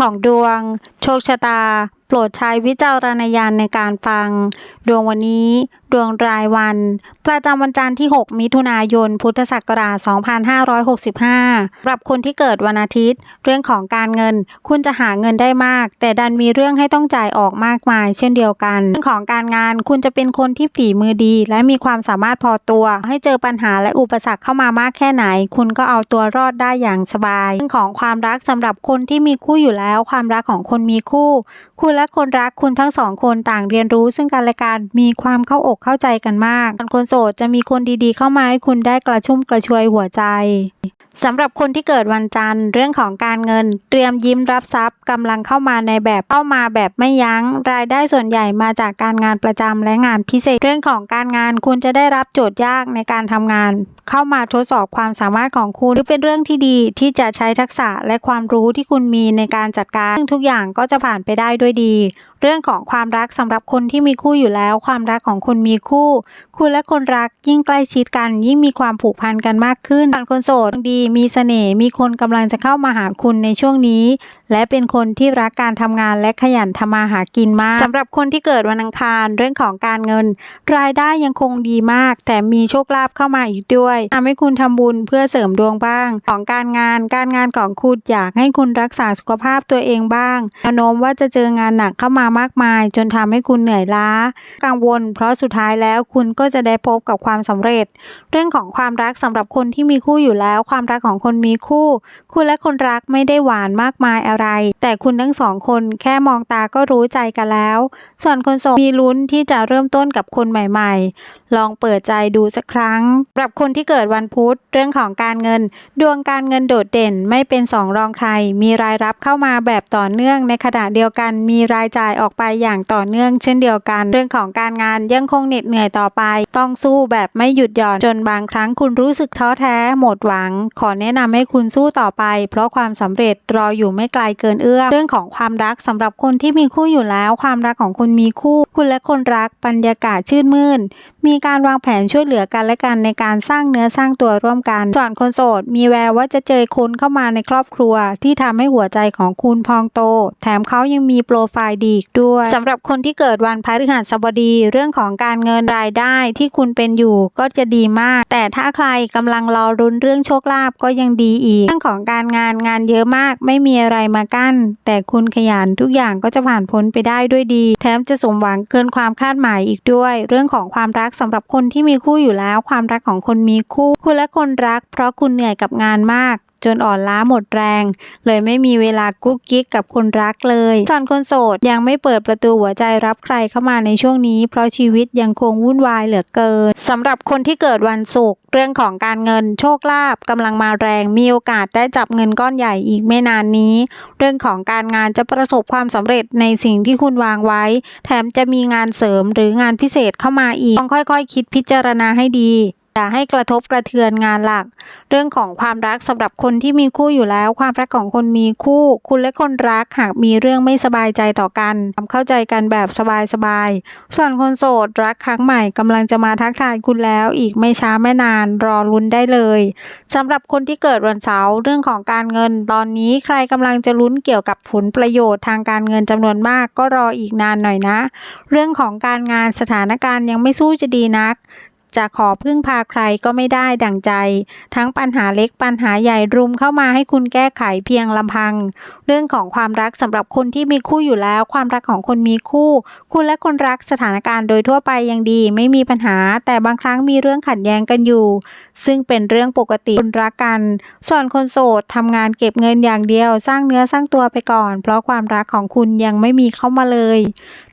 ของดวง ชคชะตา โปรดใช้วิจารณญาณในการฟัง ดวงวันนี้ ดวงรายวัน ประจำวันจันทร์ที่ 6 มิถุนายน พุทธศักราช 2565สำหรับคนที่เกิดวันอาทิตย์ เรื่องของการเงิน คุณจะหาเงินได้มาก แต่ดันมีเรื่องให้ต้องจ่ายออกมากมาย เช่นเดียวกัน เรื่องของการงาน คุณจะเป็นคนที่ฝีมือดี และมีความสามารถพอตัว ให้เจอปัญหาและอุปสรรคเข้ามามากแค่ไหน คุณก็เอาตัวรอดได้อย่างสบาย เรื่องของความรักสำหรับคนที่มีคู่อยู่แล้ว ความรักของคนมีคู่ คุณและคนรักคุณทั้งสองคนต่างเรียนรู้ซึ่งกันและกันมีความเข้าอกเข้าใจกันมากคนโสดจะมีคนดีๆ เข้ามาให้คุณได้กระชุ่มกระชวยหัวใจสำหรับคนที่เกิดวันจันทร์ เรื่องของการเงิน เตรียมยิ้มรับทรัพย์กำลังเข้ามาในแบบเข้ามาแบบไม่ยัง้ง รายได้ส่วนใหญ่มาจากการงานประจำและงานพิเศษ เรื่องของการงานคุณจะได้รับโจทย์ยากในการทำงาน เข้ามาทดสอบความสามารถของคุณหรือเป็นเรื่องที่ดีที่จะใช้ทักษะและความรู้ที่คุณมีในการจัดการซึ่งทุกอย่างก็จะผ่านไปได้ด้วยดี รื่องของความรักสำหรับคนที่มีคู่อยู่แล้ว ความรักของคนมีคู่ คุณและคนรักยิ่งใกล้ชิดกัน ยิ่งมีความผูกพันกันมากขึ้นส่วนคนโสดดี มีเสน่ห์มีคนกำลังจะเข้ามาหาคุณในช่วงนี้ และเป็นคนที่รักการทำงานและขยันทำมาหากินมากสำหรับคนที่เกิดวันอังคารเรื่องของการเงิน รายได้ยังคงดีมาก แต่มีโชคลาภเข้ามาอีกด้วยทำให้คุณทำบุญเพื่อเสริมดวงบ้าง ของการงาน การงานของคุณอยากให้คุณรักษาสุขภาพตัวเองบ้างแนวโน้มว่าจะเจองานหนักเข้ามามากมาย จนทำให้คุณเหนื่อยล้า กังวล เพราะสุดท้ายแล้วคุณก็จะได้พบกับความสำเร็จ เรื่องของความรักสำหรับคนที่มีคู่อยู่แล้ว ความรักของคนมีคู่ คุณและคนรักไม่ได้หวานมากมายอะไร แต่คุณทั้งสองคนแค่มองตาก็รู้ใจกันแล้ว ส่วนคนโสดมีลุ้นที่จะเริ่มต้นกับคนใหม่ ๆ ลองเปิดใจดูสักครั้งสำหรับคนที่เกิดวันพุธเรื่องของการเงิน ดวงการเงินโดดเด่นไม่เป็นสองรองใคร มีรายรับเข้ามาแบบต่อเนื่องในขณะเดียวกันมีรายจ่ายออกไปอย่างต่อเนื่องเช่นเดียวกัน เรื่องของการงานยังคงเหน็ดเหนื่อยต่อไป ต้องสู้แบบไม่หยุดหย่อนจนบางครั้งคุณรู้สึกท้อแท้หมดหวัง ขอแนะนำให้คุณสู้ต่อไป เพราะความสำเร็จรออยู่ไม่ไกลเกินเอื้อมเรื่องของความรักสำหรับคนที่มีคู่อยู่แล้ว ความรักของคุณมีคู่ คุณและคนรักบรรยากาศชื่นมื่น มีการวางแผนช่วยเหลือกันและกันในการสร้างเนื้อสร้างตัวร่วมกันส่วนคนโสด มีแววว่าจะเจอคนเข้ามาในครอบครัว ที่ทำให้หัวใจของคุณพองโต แถมเขายังมีโปรไฟล์ดีกด้วยสำหรับคนที่เกิดวันพฤหัสบดีเรื่องของการเงินรายได้ที่คุณเป็นอยู่ก็จะดีมาก แต่ถ้าใครกำลังรอรุนเรื่องโชคลาภก็ยังดีอีกเรื่องของการงานงานเยอะมากไม่มีอะไรมากั้น แต่คุณขยันทุกอย่างก็จะผ่านพ้นไปได้ด้วยดี แถมจะสมหวังเกินความคาดหมายอีกด้วย เรื่องของความรักสำหรับคนที่มีคู่อยู่แล้ว ความรักของคนมีคู่ คุณและคนรัก เพราะคุณเหนื่อยกับงานมาก จนอ่อนล้าหมดแรง เลยไม่มีเวลากุ๊กกิ๊กกับคนรักเลยส่วนคนโสดยังไม่เปิดประตูหัวใจรับใครเข้ามาในช่วงนี้ เพราะชีวิตยังคงวุ่นวายเหลือเกินสำหรับคนที่เกิดวันศุกร์เรื่องของการเงินโชคลาภกำลังมาแรงมีโอกาสได้จับเงินก้อนใหญ่อีกไม่นานนี้ เรื่องของการงานจะประสบความสำเร็จในสิ่งที่คุณวางไว้ แถมจะมีงานเสริมหรืองานพิเศษเข้ามาอีกต้องค่อยๆคคิดพิจารณาให้ดี อย่าให้กระทบกระเทือนงานหลัก เรื่องของความรักสำหรับคนที่มีคู่อยู่แล้ว ความรักของคนมีคู่ คุณและคนรักหากมีเรื่องไม่สบายใจต่อกันทำเข้าใจกันแบบสบายๆส่วนคนโสดรักครั้งใหม่กำลังจะมาทักทายคุณแล้วอีกไม่ช้าไม่นานรอลุ้นได้เลยสำหรับคนที่เกิดวันเสาร์เรื่องของการเงิน ตอนนี้ใครกำลังจะลุ้นเกี่ยวกับผลประโยชน์ทางการเงินจำนวนมากก็รออีกนานหน่อยนะ เรื่องของการงานสถานการณ์ยังไม่สู้จะดีนัก จะขอพึ่งพาใครก็ไม่ได้ดั่งใจ ทั้งปัญหาเล็กปัญหาใหญ่รุมเข้ามาให้คุณแก้ไขเพียงลำพัง เรื่องของความรักสำหรับคนที่มีคู่อยู่แล้ว ความรักของคนมีคู่ คุณและคนรักสถานการณ์โดยทั่วไปยังดี ไม่มีปัญหา แต่บางครั้งมีเรื่องขัดแย้งกันอยู่ ซึ่งเป็นเรื่องปกติคนรักกัน ส่วนคนโสดทำงานเก็บเงินอย่างเดียว สร้างเนื้อสร้างตัวไปก่อน เพราะความรักของคุณยังไม่มีเข้ามาเลย